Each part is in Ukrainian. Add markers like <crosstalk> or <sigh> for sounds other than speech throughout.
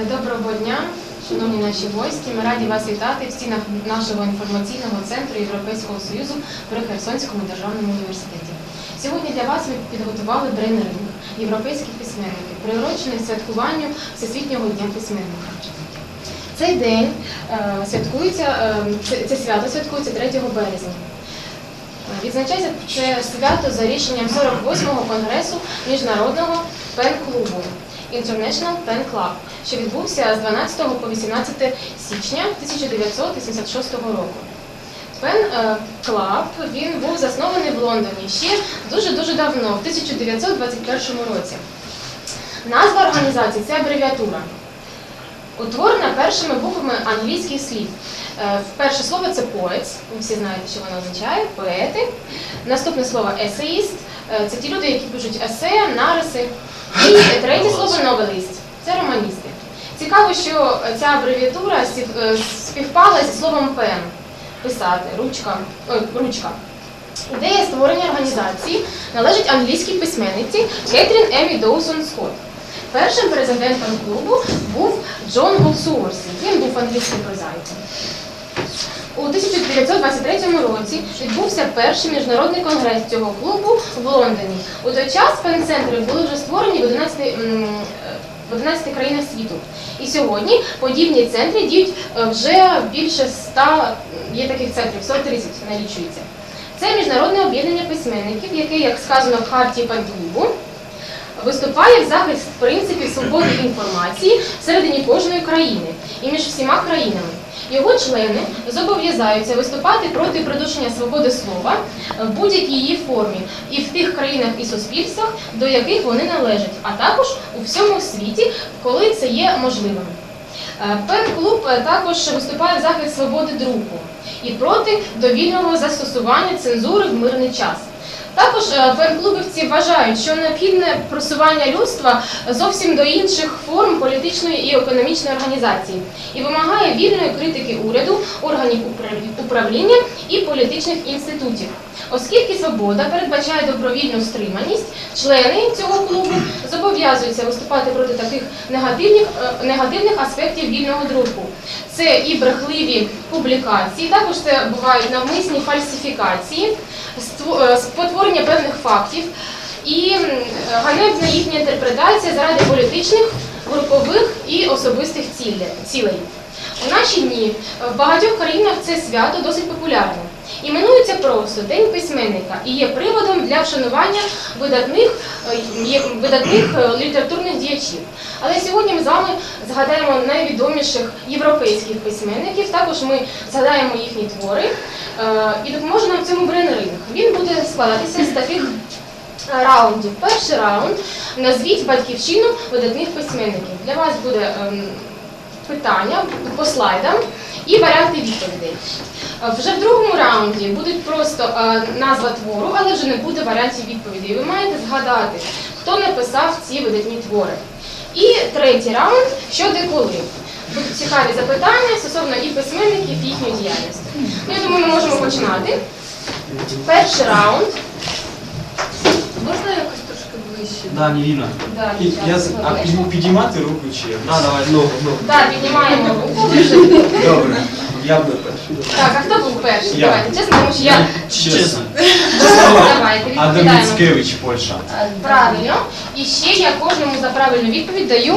Е, Доброго дня, шановні наші гості. Ми раді вас вітати в стінах нашого інформаційного центру Європейського Союзу при Херсонському державному університеті. Сьогодні для вас ми підготували брейн-ринг європейських письменників, приурочений святкуванню Всесвітнього дня письменника. Цей день е, святкується, е, це, свято святкується 3 березня. Відзначається це свято за рішенням 48-го конгресу міжнародного пен-клубу International Pen Club, що відбувся з 12 по 18 січня 1986 року. Пен е, Клаб він був заснований в Лондоні ще дуже-дуже давно, в 1921 році. Назва організації це абревіатура. Утворена першими буквами англійських слів. Е, Перше слово це poets, ви всі знаєте, що воно означає, поети. Наступне слово essayist, е, це ті люди, які пишуть есе, нариси. І третє слово novelist, це романісти. Цікаво, що ця абревіатура е, співпала зі словом пен писати, ручка. Ой, ручка. Ідея створення організації належить англійській письменниці Кетрін Емі Доусон Скотт. Першим президентом клубу був Джон Голсуорсі. Він був англійським прозаїком. У 1923 році відбувся перший міжнародний конгрес цього клубу в Лондоні. У той час пен-центри були вже створені в 11, е, в 11 країнах світу. І сьогодні подібні центри діють е, вже більше 100, є таких центрів, 130 налічується. Це міжнародне об'єднання письменників, яке, як сказано в харті пен-клубу, виступає в захист принципів свободи інформації всередині кожної країни і між всіма країнами. Його члени зобов'язаються виступати проти придушення свободи слова в будь-якій її формі і в тих країнах і суспільствах, до яких вони належать, а також у всьому світі, коли це є можливим. Е, Пен-клуб е, також виступає в захист свободи друку і проти довільного застосування цензури в мирний час. Також е, вважають, що необхідне просування людства зовсім до інших форм політичної і економічної організації і вимагає вільної критики уряду, органів управління і політичних інститутів. Оскільки свобода передбачає добровільну стриманість, члени цього клубу зобов'язуються виступати проти таких негативних, е, негативних аспектів вільного друку. Це і брехливі публікації, також це бувають навмисні фальсифікації, е, спотворення певних фактів і ганебна їхня інтерпретація заради політичних, групових і особистих цілей. У наші дні в багатьох країнах це свято досить популярне. Іменується просто День письменника і є приводом для вшанування видатних, е, видатних е, літературних діячів. Але сьогодні ми з вами згадаємо найвідоміших європейських письменників. Також ми згадаємо їхні твори е, і допоможе нам в цьому брейн-ринг. Він буде складатися з таких раундів. Перший раунд назвіть батьківщину видатних письменників. Для вас буде ем, питання по слайдам і варіанти відповідей. Е, Вже в другому раунді будуть просто е, назва твору, але вже не буде варіантів відповідей. Ви маєте згадати, хто написав ці видатні твори. І третій раунд що де коли. Будуть цікаві запитання стосовно і письменників, і їхньої діяльності. Ну, я думаю, ми можемо починати. Перший раунд. Можна якось ближче? Да, не видно. Да, І- Я, з- а обережно. підіймати руку чи? Да, давай, ногу, ногу. Так, піднімаємо руку. Добре. Я буду перший. Так, а хто був перший? Я. Давайте, чесно, тому що я Чесно. <laughs> давайте Адам відповідаємо. Міцкевич, Польща. Правильно. І ще я кожному за правильну відповідь даю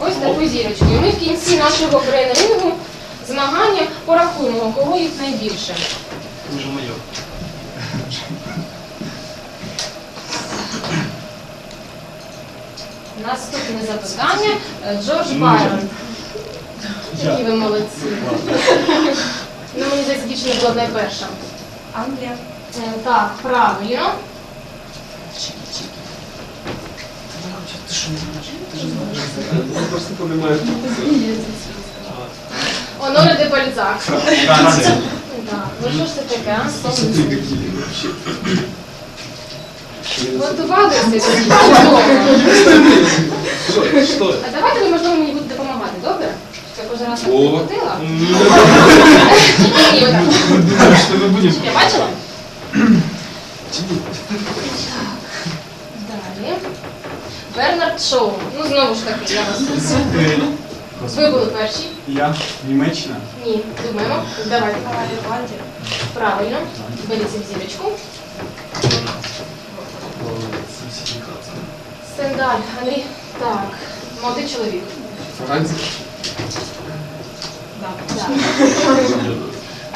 ось таку зірочку. І ми в кінці нашого брейн-рингу змагання порахуємо, у кого їх найбільше. Уже моє. Наступне запитання. Е, Джордж Байрон. Які ви молодці. Ну, мені здається, дівчина була найперша. Англія. Е, Так, правильно. Ти що не знаєш? Ти ж знаєш. Я. Оноре де Бальзак. Так, ну що ж це таке? Готувалися? А давайте ви, можливо, мені будете допомагати, добре? Щоб Я кожен раз так О. крутила. Отак. Думаю, что мы будем... Я бачила? Далі. Бернард Шоу. Ну, знову ж таки, я вас. Ви були перші? Я Німеччина. Ні. Думаємо. Давайте. Правильно. Беріться в зірочку. Стендаль. Андрій. Так. Молодий чоловік. Франція. Так.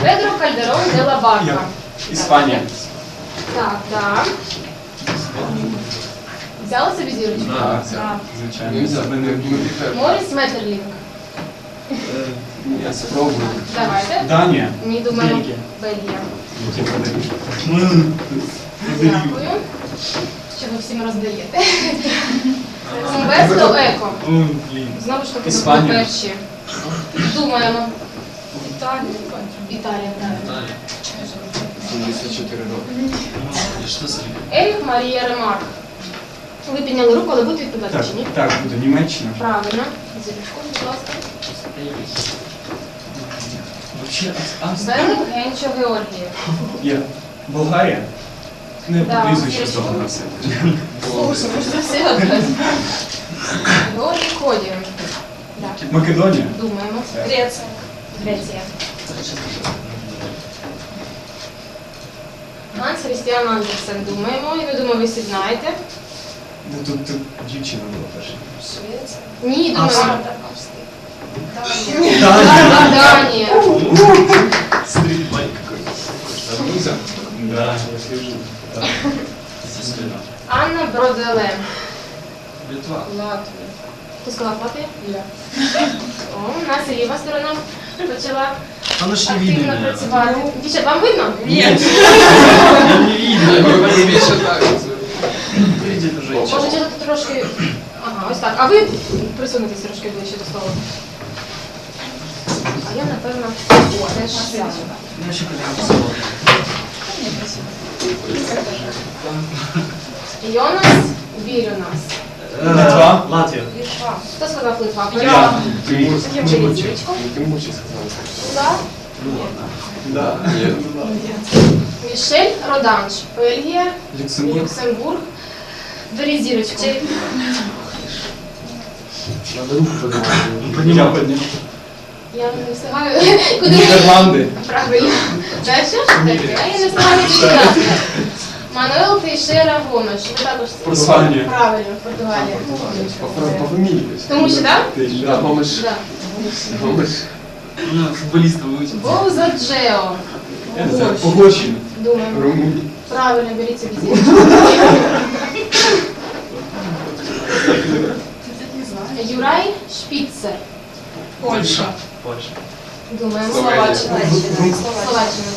Педро Кальдерон де ла Барка. Іспанія. Так, так. Взяли собі зірочку? Так, Так. звичайно. Ми не. Моріс Метерлінг. Я спробую. Давайте. Данія. Ні. Бельгія. Бельгія. Дякую. Ви всім роздаєте. <laughs> Умберто Еко. Знову ж таки, були перші. Думаємо. Італія. Італія, правильно. 74 роки. Ерік Марія Ремарк. Ви підняли руку, але будете відповідати чи ні? так, буде Німеччина. Правильно. Зірочку, будь ласка. Австрія. Генчо Георгієв. Болгарія? Не Да, прізвище здогадав все. Слушай, ми ж це все одразу. Георгій Коді. Македонія? думаємо. Греція. Греція. Ганс Христіан Андерсен, думаємо. І ви думаю, ви всі знаєте. Ну, Тут, тут дівчина була перша. Швеція. Ні, думаємо. Австрія. Так, Данія. Стрільбай какой-то. Да, я слежу. Анна Броделе. Литва. Латвія. Хто сказав Латвія? Я. О, у нас і ліва сторона почала Оно ж активно працювати. Дівчат, вам видно? Нет. Я не видно. Видит уже. Може, чи тут трошки. Ага, ось так. А ви присунетесь трошки ближче до столу. А я, напевно, теж сяду. Я ще коли Йонас Вірюнас. Литва. Латвія. Литва. Хто сказав Литва? Я. Сказав? Да. Мішель Роданж. Бельгія, Люксембург. Люксембург. Беріть зірочку. Надо руку подавати. Я поднял. Я не встигаю. <laughs> Куди? Нідерланди. Правильно. Далі? Таке. А я не встигаю читати. Мануел Тейшера Гомеш. Ви також це- Португалія. Правильно, Португалія. По фра- По фамілії. Тому що, так? Да, помиш. Да. Помиш. Ну, футболіста вивчив. Боуза Джео. Це Угорщина. Думаємо. Румунія. Правильно, беріть собі зірочку. <laughs> Юрай Шпіцер. Польща. Польща. Думаємо. Словаччина. Словаччина.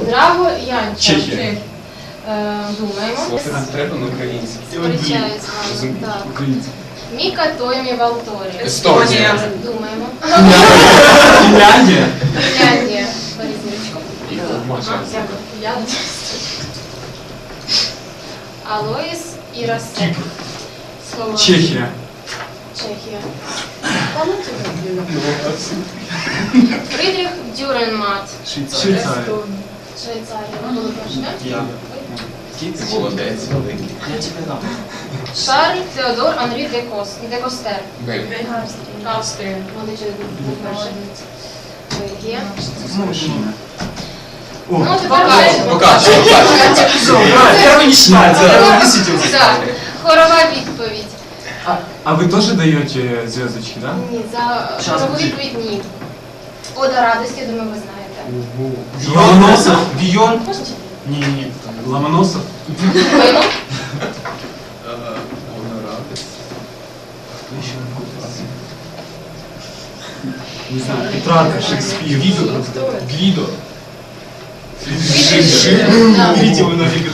Драго Янча. Чехія. Е, Думаємо. Нам треба на. Розумію. Так. Українці. Міка Тоймі Валторі. Естонія. Думаємо. Фінляндія. Фінляндія. Дякую. Алоїс Ірасек. Слово. Чехія. Чехія. Фрідріх Дюренмат. Швейцарія. Швейцарія. Ви були так? Я. Молодець великий. Шарль Теодор Анрі де, Костер. Австрія. Молодий чоловік був перший. Бельгія. Ну, тепер Покажи, покажи, первый не считается. Так, хорова відповідь. А, а вы тоже даете звездочки, да? Ні, за Щас, хорову подожди. відповідь ні. Ода радості, думаю, ви знаєте. Ломоносов. Бион. Можна чи ні? Не, не, Ломоносов. Думаємо. Не знаю, Петрарка, Шекспир. Гвидо. Гвидо. Вы нафиг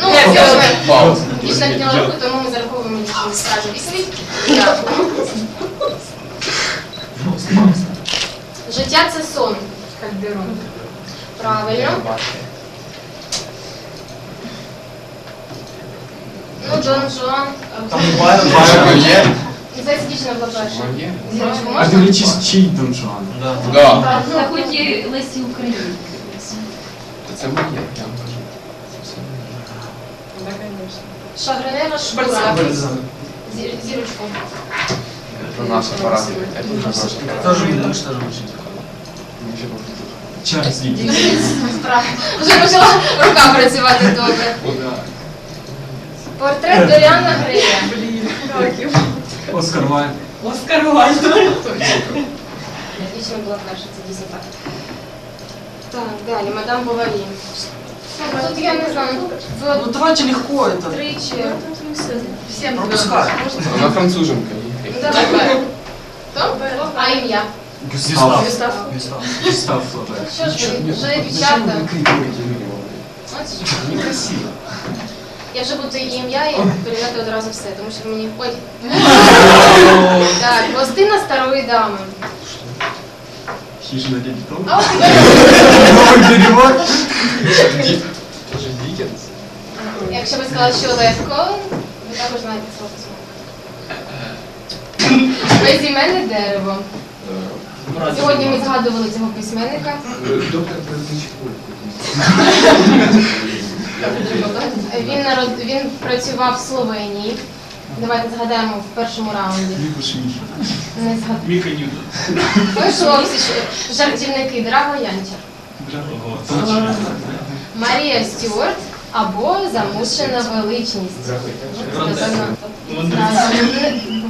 Ну, все, Вау. Дійсно підняла руку, тому ми зараховуємо нічого скажу відповідь. Дякую. Життя це сон. Кальдерон. Правильно. Ну, Джон Жуан. Моє? Здається, дівчина була перша. Моє? Зірочку А можна? ты лечишь чей Дон Жуан? Да. Так, Та хоч і Лесі Українки. Це моє, я вам кажу. Це все моє. Да, конечно. Шагренева шкура. Зі- Зірочку. Это наш аппарат. Это наш аппарат. Тоже не так, что же учить. Час діти. Справа. Вже почала рука працювати добре. Портрет Доріана Грея. Оскар Вайлд. Оскар Вальд. Отлично була перша, це дійсно так. Так, далі, мадам Боварі. Тут я не знаю, Ну в давайте легко это. тричі. Всем Пропускай. Она француженка. Ну, давай. Хто? А ім'я? Гюстав. Гюстав. Гюстав. Гюстав Флобер. Що ж ви, вже дівчата? От ж. Некрасиво. Я вже буду її ім'я і передати одразу все, тому що мені. Ой. <laughs> Так, гостина старої дами. Хижина дяді Тома. А от якщо ви сказали, що легко, ви також знаєте цього письменника. Безіменне дерево. Сьогодні ми згадували цього письменника. Доктор Бердичков. <laughs> Він народ він працював в Словенії. Давайте згадаємо в першому раунді. Не. Міка Ньютон. Жартівники Драго Янчер. Точно. Марія Стюарт або замушена величність.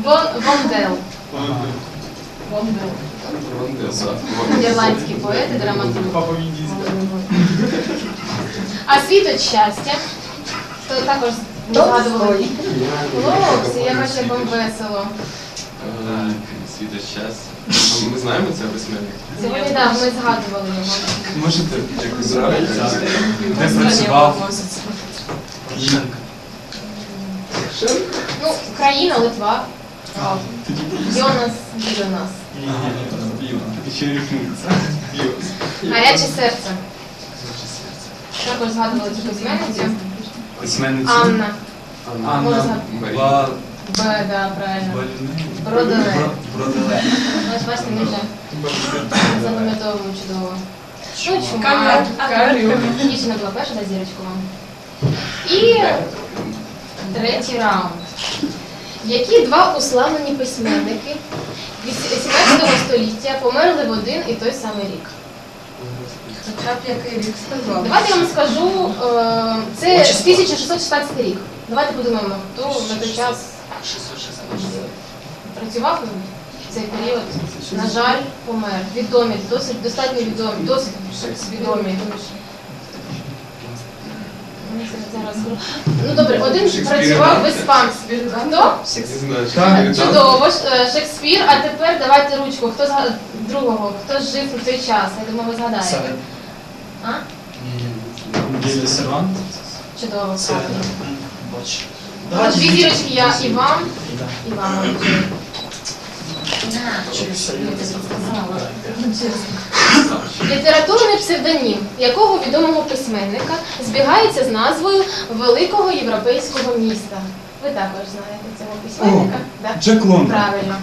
Вон Вондел. Нідерландський поет і драматург. А світ від щастя. То також згадували. Хлопці, я бачу, як вам весело. Світа щастя. Ми знаємо це письменник? Сьогодні так, ми згадували його. Можете, Як Ізраїль. де працював? Ну, країна, Литва. Йонас Відонас. Ще рифмується. Гаряче серце. Також згадували цю письменницю. Письменниця. Анна. Можна Анна згадати. Ба... Б, да, правильно. Балюни. Бродове. Броделе. Ось бачите, ми вже запам'ятовуємо чудово. Ну, чума. Камер. Дівчина була перша, да, зірочку вам. І третій раунд. Які два уславлені письменники 18 століття померли в один і той самий рік? Хоча б який рік сказав. Давайте я вам скажу, е, це 1616 рік. Давайте подумаємо, хто на той час працював в цей період. На жаль, помер. Відомі, досить достатньо відомі, досить відомі. Ну, зараз. Ну добре, один працював в іспанській. Хто? Чудово, е, Шекспір, а тепер давайте ручку. Хто зга- другого, хто жив у цей час? Я думаю, ви згадаєте. А? Гелі Сервант. Чудово, правильно. бач. Ну, Дві зірочки я і вам, і вам. Через Я тобі сказала. Літературний псевдонім якого відомого письменника збігається з назвою великого європейського міста. Ви також знаєте цього письменника? Да? Джек Лондон. Правильно.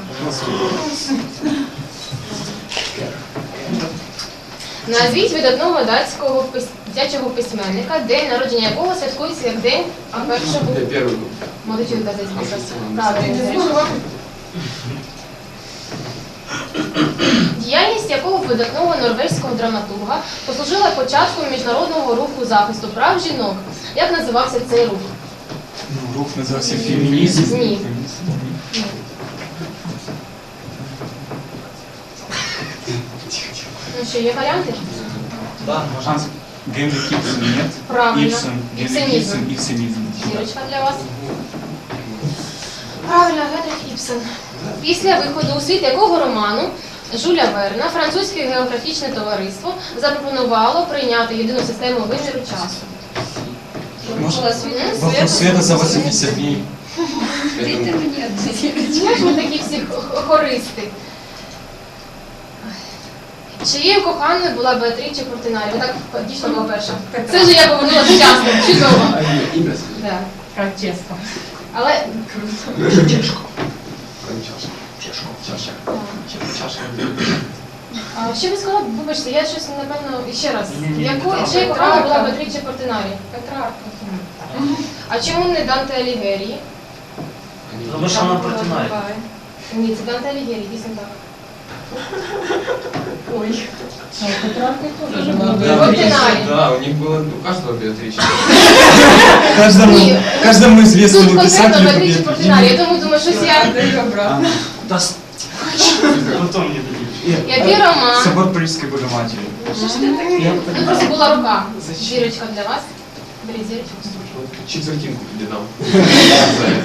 Назвіть видатного датського пис- дитячого письменника, день народження якого святкується як день першого. Молодчинка десь Правильно. Діяльність якого видатного норвезького драматурга послужила початком міжнародного руху захисту прав жінок. Як називався цей рух? Ну, рух називався фемінізм. Ні. Ну що, є варіанти? Да, можно. Шанс. Генрі Кіпсон, ні? Правильно. Іпсенізм. Кіпсон, Зірочка для вас. Правильно, Генріх Іпсен. Після виходу у світ якого роману Жуля Верна французьке географічне товариство запропонувало прийняти єдину систему виміру часу. Света за 80 дней. Я Чому ми такі всі хористи? Чиєю коханою була Беатріча Портинарі? Ви так дійсно була перша. Це ж я повернула вчасно, чудово. а ім'я- ім'я Чаша. Чаша. а, що ви сказали? Вибачте, я щось напевно ще раз. Ні-ні, Яку Петрарка. чиєю коханою була Петрарка. Портинарі? Петрарка. А чому не Данте Алігері? Тому що вона протинає. Ні, це Данте Алігері, дійсно так. Ой. Да, Портинарі. Да, у них было у каждого Беатрича. Каждому, Ні. каждому Тут известному конкретно писателю Патрічі побед- Портинарі, я тому думаю, щось я... Даю обратно. Та с- Потім не дадуть. Який роман? Собор Парижской Богоматери. Ну, просто була рука. Зірочка для вас. Беріть зірочку. Вот Четвертинку тебе дам. За это.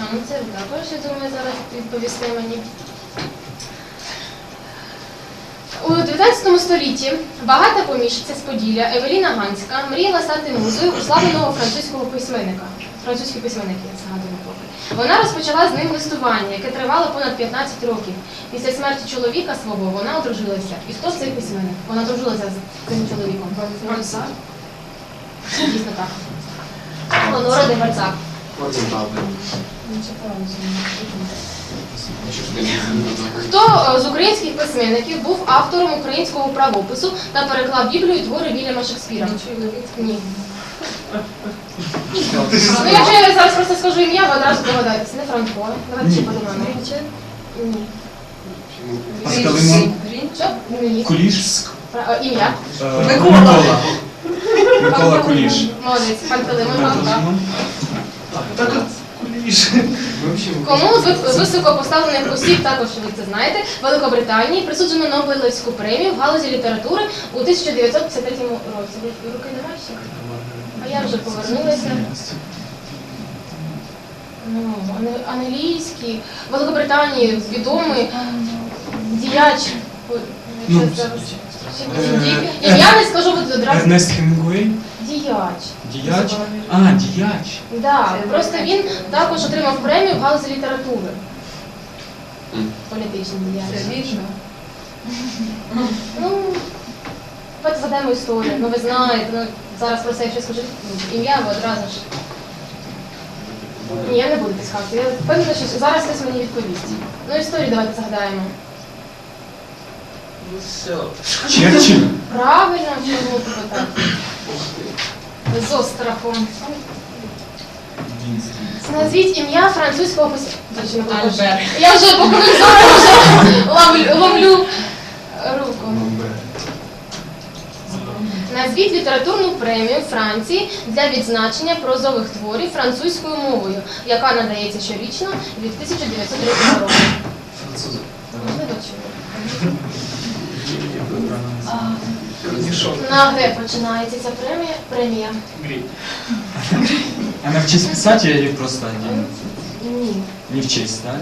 А, ну це ви також, я думаю, зараз відповісти мені. У 19 столітті багата поміщиця з Поділля Евеліна Ганська мріяла стати музою уславленого французького письменника. Французький письменник, я згадую поки. Вона розпочала з ним листування, яке тривало понад 15 років. Після смерті чоловіка свого вона одружилася. І хто цей письменник? Вона одружилася з цим чоловіком. Бальзак. Дійсно так. Леонора де Бальзак. Хто е, з українських письменників був автором українського правопису та переклав Біблію і твори Вільяма Шекспіра? Ні. Ну, якщо я зараз просто скажу ім'я, ви одразу догадаєтеся. Не Франко. Давайте ще подумаємо. Ні. Ні. Куліш. Е, Ім'я. Э, Микола. Микола. Куліш. Молодець. Пантелеймон. Так вообще Кому з високопоставлених осіб, також ви це знаєте, Великобританії присуджено Нобелівську премію в галузі літератури у 1953 році. Руки немає ще? А я вже повернулася. Ну, англійський, Великобританії відомий діяч. Ну, зараз- е, Ім'я не скажу одразу. Ернест Хемінгуей. Діяч. Діяч. А, діяч. Да, просто він також отримав премію в галузі літератури. Політичний Це діяч. вічно. Ну, давайте згадаємо історію. Ну ви знаєте, ну зараз про це якщо скажу ну, ім'я, ви одразу ж. Ні, я не буду підказувати. Я впевнена, що зараз хтось мені відповість. Ну, історію давайте згадаємо. Ну все. Черчилль. Правильно, чому тебе так? З острахом. Назвіть ім'я французького письменника. Альбер. Я вже по вже ловлю, руку. Назвіть літературну премію Франції для відзначення прозових творів французькою мовою, яка надається щорічно від 1903 року. Французи. На Г починається ця премія. премія. Грі. Она в честь писателя или просто один? Ні. Не в честь, да?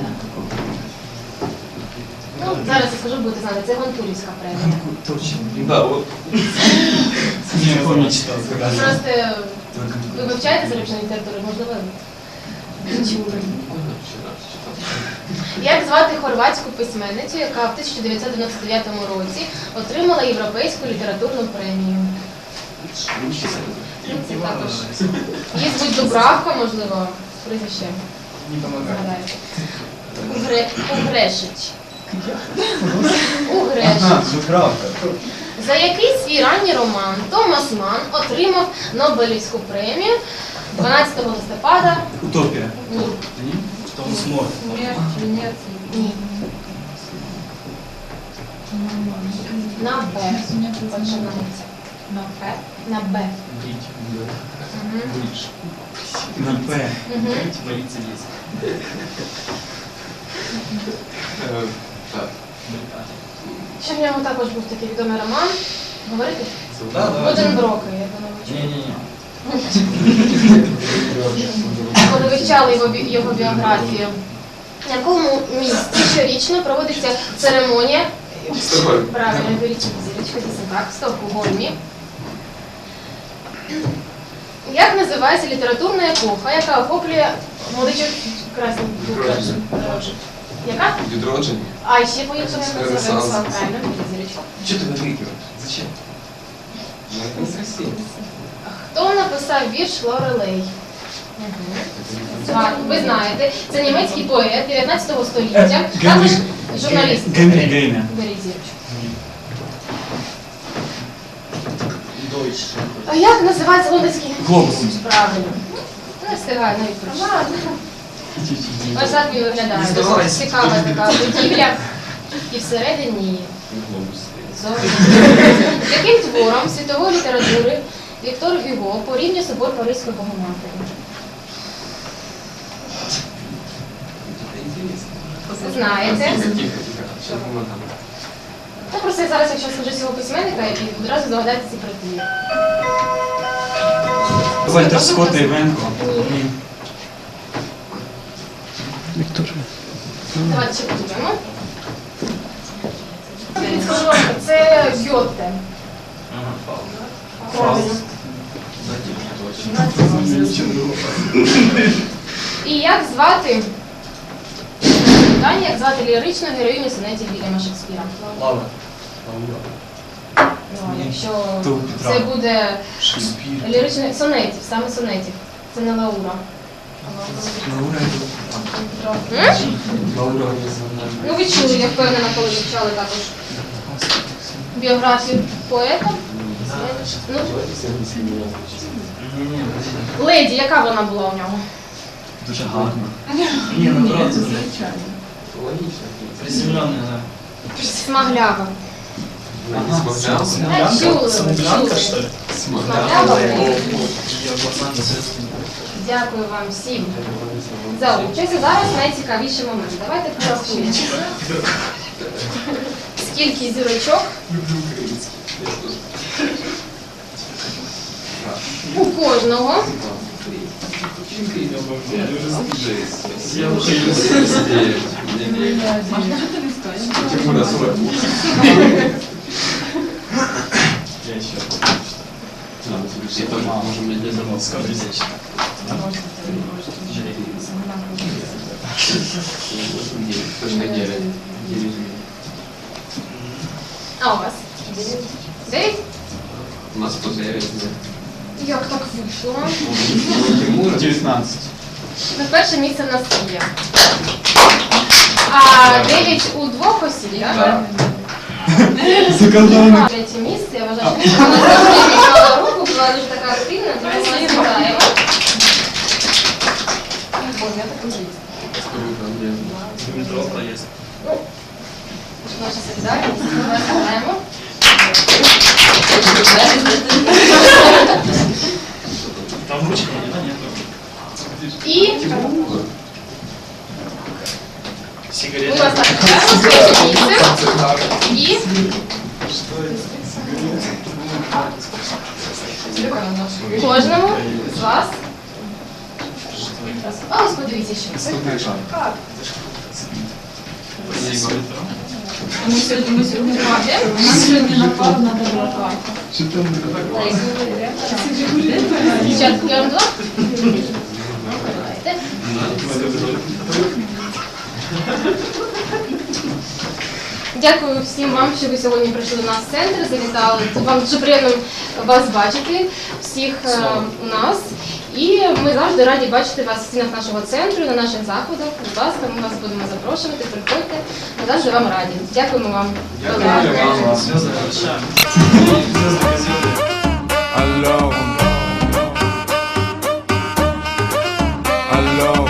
Ну, зараз я скажу, будете знати, це Гонтурівська премія. Точно. Да, вот. Не помню, читал. Просто ви вивчаєте зарубіжну літературу, можливо, чули. Читал. Як звати хорватську письменницю, яка в 1999 році отримала Європейську літературну премію? Це також. Її звуть Дубравка, можливо, прізвище згадаєте. Угре... Угрешич. Угрешич. За який свій ранній роман Томас Ман отримав Нобелівську премію 12 листопада? Утопия. Ні. Мор. Смерть, венец. Ні. На Б починається. На П. На Б. Брідж. На П. Мгм. Твориться здесь. Э, Так. Ще в також був такий відомий роман. Говорити? Да, да. Буденброки, я думаю. Ні-ні-ні. Коли вивчали його, бі- його біографію. На якому місці щорічно проводиться церемонія Правильно, зірочку, дійсно так, в Стокгольмі. Як називається літературна епоха, яка охоплює молодичок красні Відродження. Яка? Відродження. А ще по-іншому як називається правильно. Чого ти викрикуєш? Зачем? Хто написав вірш Лорелей? Так, ви знаєте, це німецький поет 19 століття, Е, також журналіст. Генрі Гейне. Беріть зірочку. А як називається лондонський? Глобус. Правильно. Не встигаю навіть прочитати. Ось так він виглядає. Здавайся. Цікава така будівля. І всередині зовні. Яким твором світової літератури Віктор Гюго порівнює собор Паризької Богоматері? Знаєте? Ну, просто я зараз, якщо скажу цього письменника, і одразу здогадаєте ці приклади. Вальтер Скотт і Івенко. Ні. Вікторія. Давайте ще подумаємо. Скажу вам, це Гьоте. Правильно. І як звати питання, як звати ліричну героїню сонетів Вільяма Шекспіра? Лава. Ну, якщо це буде ліричний сонетів, саме сонетів. Це не Лаура. Лаура? Лаура. Ну ви чули, я впевнена, коли вивчали також біографію поета. Ну, леді, яка вона була у нього? Дуже гарно. Ні, ну правда. Логічно. Приземлений, да. Смаглява. Ага, А, чули, Самоглянка, чули. що ли? Смаглява. Ее глаза известны. Дякую вам всім за участь. Зараз найцікавіший момент. Давайте порахуємо. Скільки зірочок у кожного Уже Тимура 48. Я ще. Да, мы можем не забыть. Скажи здесь. Точно 9. А у вас? Дев'ять? У нас по 9. Як так вийшло? 19. На перше місце в нас є. А дев'ять у двох осіб, так? <laughs> Заколдований. Третє місце, я вважаю, що вона завжди підняла руку, була дуже така активна, тому ми вас. Боже, я так уже. Метро проезд. Наша солідарність, ми вас вітаємо. І ми вас так. І кожному з вас. А ось подивіться, що це. Ми сьогодні, ми сьогодні бачимо. У нас сьогодні напав на так? Дівчатки, я вам. Дякую всім вам, що ви сьогодні прийшли до нас в центр, завітали. Вам дуже приємно вас бачити, всіх е, у нас. І ми завжди раді бачити вас в стінах нашого центру, на наших заходах. Будь ласка, ми вас будемо запрошувати, приходьте. Ми завжди вам раді. Дякуємо вам. Дякую вам. Звезды большая. Звезды газеты. Alors, alors,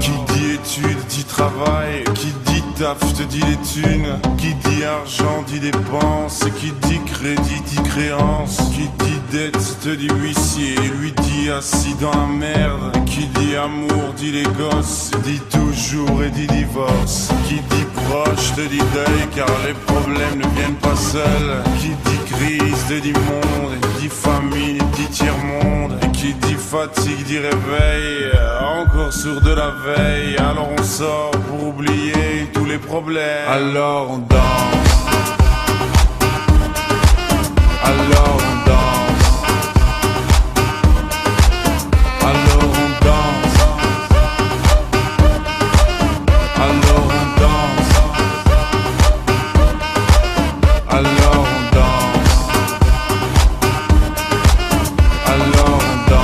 qui dit études dit travail, qui dit taf te dit les thunes, qui dit argent dit dépenses, qui dit crédit dit créance, qui dit dette te dit huissier, lui dit assis dans la merde, qui dit amour dit les gosses, dit toujours et dit divorce, qui dit proche te dit deuil car les problèmes ne viennent pas seuls, qui dit crise te dit monde, dit famine dit tiers-monde, et qui dit fatigue dit réveil, encore sourd de la veille, alors on sort pour oublier tous les problèmes, alors on danse, alors